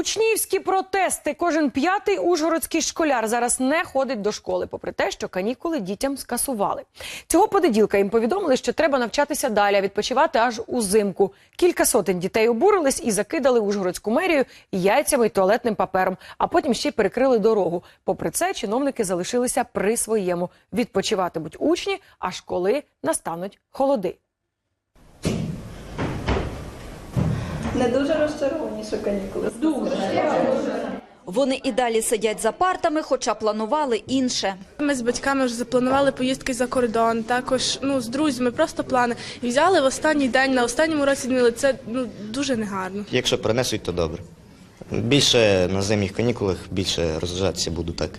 Учнівські протести. Кожен п'ятий ужгородський школяр зараз не ходить до школи, попри те, що канікули дітям скасували. Цього понеділка їм повідомили, що треба навчатися далі, відпочивати аж узимку. Кілька сотень дітей обурились і закидали ужгородську мерію яйцями й туалетним папером, а потім ще й перекрили дорогу. Попри це, чиновники залишилися при своєму. Відпочиватимуть учні, аж коли настануть холоди. Не дуже розчаровані, що канікули. Вони і далі сидять за партами, хоча планували інше. Ми з батьками вже запланували поїздки за кордон. Також ну з друзями, просто плани. І взяли в останній день на останньому році дні. Це ну дуже негарно. Якщо принесуть, то добре. Більше на зимніх канікулах більше розважатися буду так.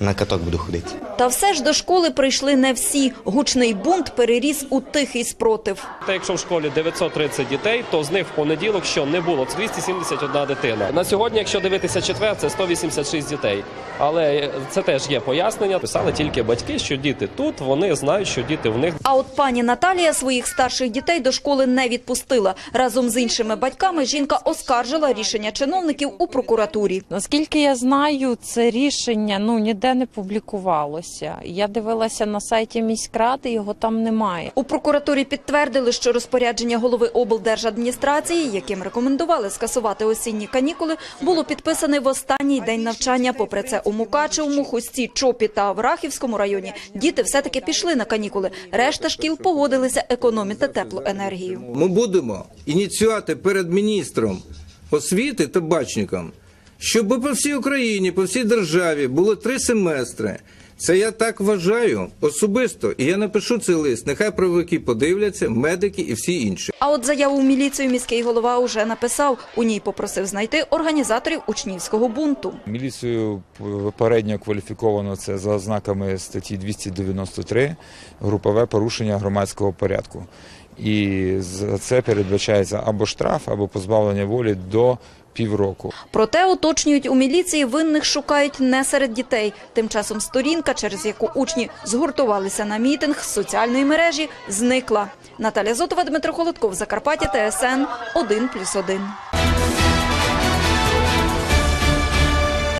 На каток буду ходити. Та все ж до школи прийшли не всі. Гучний бунт переріс у тихий спротив. Та якщо в школі 930 дітей, то з них в понеділок що не було. 271 дитина. На сьогодні, якщо дивитися четвер, це 186 дітей. Але це теж є пояснення. Писали тільки батьки, що діти тут, вони знають, що діти в них. А от пані Наталія своїх старших дітей до школи не відпустила. Разом з іншими батьками жінка оскаржила рішення чиновників у прокуратурі. Наскільки я знаю, це рішення ну ніде не публікувалося. Я дивилася на сайті міськради, його там немає. У прокуратурі підтвердили, що розпорядження голови облдержадміністрації, яким рекомендували скасувати осінні канікули, було підписане в останній день навчання. Попри це, у Мукачевому, Хусті, Чопі та в Рахівському районі діти все-таки пішли на канікули. Решта шкіл погодилися економити теплу енергію. Ми будемо ініціювати перед міністром освіти та бачником, щоб по всій Україні, по всій державі було три семестри. Це я так вважаю особисто. І я напишу цей лист. Нехай правовики подивляться, медики і всі інші. А от заяву в міліцію міський голова уже написав. У ній попросив знайти організаторів учнівського бунту. Міліцію попередньо кваліфіковано це за ознаками статті 293 групове порушення громадського порядку. І за це передбачається або штраф, або позбавлення волі до півроку. Проте уточнюють у міліції, винних шукають не серед дітей. Тим часом сторінка, через яку учні згуртувалися на мітинг з соціальної мережі, зникла. Наталя Зотова, Дмитро Холодков, Закарпаття, ТСН 1+,1.